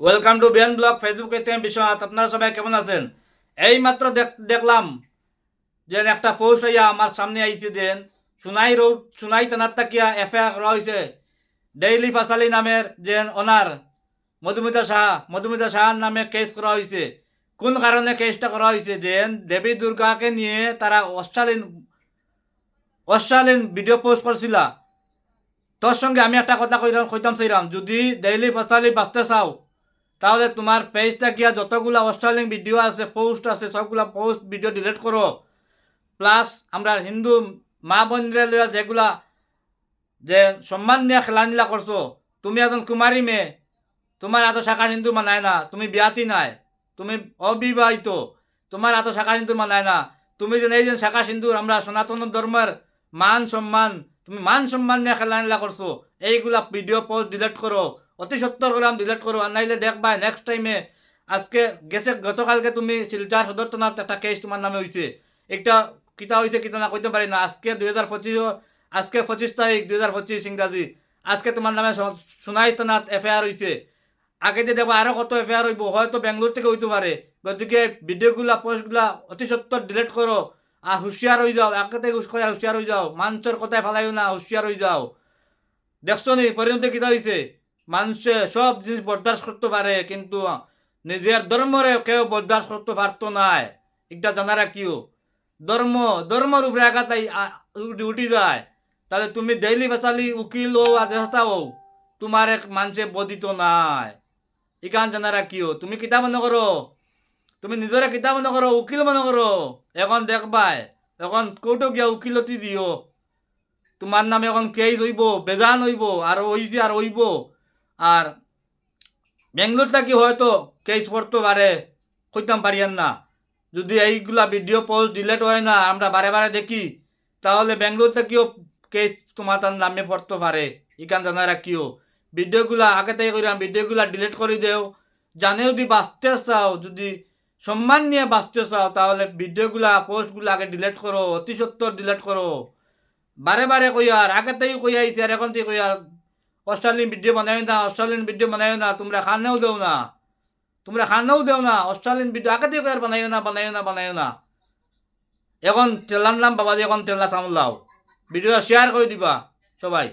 Welcome to Biyan blog Facebook থেকে বিশ্বনাথ আপনারা সবাই কেমন আছেন? এই মাত্র দেখ- দেখলাম যে একটা পোস্ট হইয়া আমার সামনে আইছে দেন। সুনাই রোড, সুনাই থানার তাকিয়া এফআইআর করা ডেইলি ফাসালি নামের যে ওনার মধুমিতা শাহ মধুমিতা শাহর নামে কেস করা হয়েছে কোন কারণে কেসটা করা হয়েছে যে দেবী দুর্গাকে নিয়ে তারা অশ্বালীন অশ্বালীন ভিডিও পোস্ট করছিল। তোর সঙ্গে আমি একটা কথা কইতাম কইতাম চাইলাম যদি ডেইলি ফাসালি বাঁচতে চাও তাহলে তোমার পেজটা গিয়া যতগুলা অস্ট্রেলিয়ান ভিডিও আছে পোস্ট আছে, সবগুলা পোস্ট ভিডিও ডিলিট করো। প্লাস আমরা হিন্দু মা বোনরা লইয়া যেগুলা যে সম্মান নিয়ে খেলাধুলা করছ, তুমি একজন কুমারী মেয়ে, তোমার এত শাখা হিন্দু মানায় না, তুমি বিয়াতি নাই, তুমি অবিবাহিত, তোমার এত শাখা হিন্দু মানায় না, তুমি যে এই যে শাখা সিন্দুর আমরা সনাতন ধর্মের মান সম্মান, তুমি মান সম্মান নিয়ে খেলাধুলা করছ, এইগুলা ভিডিও পোস্ট ডিলিট করো। অতি সত্তর গ্রাম ডিলিট করো আর নাইলে দেখবা নেক্সট টাইমে আজকে গেছে, গতকালকে তুমি শিলচার সদর থানার একটা কেস তোমার নামে হয়েছে একটা কিতা হয়েছে কিতা না কইতে পারি না। আজকে দুই হাজার পঁচিশ আজকে পঁচিশ তারিখ দুই হাজার পঁচিশ ইংরাজি আজকে তোমার নামে সোনাই থানাত এফআইআর হয়েছে আগে দিয়ে দেখব আরও কত এফআইআর হইব, হয়তো বেঙ্গলোর থেকে হইতে পারে গতিকে ভিডিওগুলা পোস্টগুলা অতি সত্তর ডিলিট করো আর হুঁশিয়ার হয়ে যাও আগে থেকে হুঁশিয়ার হয়ে যাও। মানুষের কথায় ফেলাইও না হুঁশিয়ার হয়ে যাও। দেখছ নি পরিণতি কিতা হয়েছে মানুষে সব জিনিস বরদাস্ত করতে পারে, কিন্তু নিজের ধর্মরে কেউ বরদাস্ত করতে পারতো নাই এটা জানারা কিও ধর্ম, ধর্মর উপরে আঘাত উঠি- যায়। তাহলে তুমি ডেইলি বেচালি উকিল হও আর চেষ্টা হও। তোমার এক মানুষে বদিত নাই। ইকান জানারা কিও তুমি কিতা মনে করো? তুমি নিজরে কিতা মনে করো? উকিল মনে করো? এখন দেখবাই এখন কোর্টে গিয়া উকিলতি দিও। তোমার নামে এখন কেস হইব, বেজান হইব, আর হইছে আর হইব। আর বেঙ্গলোর থাকি হয়তো কেস পড়তে পারে? কইতাম পারিয়ান না। যদি এইগুলা ভিডিও পোস্ট ডিলেট হয় না, আমরা বারে বারে দেখি, তাহলে বেঙ্গলোর থেকেও কেস তোমার তার নামে পড়তে পারে? ইকান জানা রাখিও। ভিডিওগুলা আগে থেকে করিলাম ভিডিওগুলা ডিলেট করে দেও। জানে যদি বাঁচতে চাও, যদি সম্মান নিয়ে বাঁচতে চাও, তাহলে ভিডিওগুলা পোস্টগুলা আগে ডিলেট করো, অতি সত্তর ডিলেট করো। বারে বারে কই আর আগে থেকে কই আইছে, আর এখন থেকে কই আর অস্ট্রেলিয়ান ভিডিও বানায় না অস্ট্রেলিয়ান ভিডিও বানায় না তোমরা খানেও দেও না। তোমরা খানেও দেও না অস্ট্রেলিয়ান ভিডিও আগে থেকে আর বানাইও না বানাইও না বানাইও না এখন তেলার নাম, বাবাজি, এখন তেলা সামলাও ভিডিও শেয়ার করে দিবা, সবাই।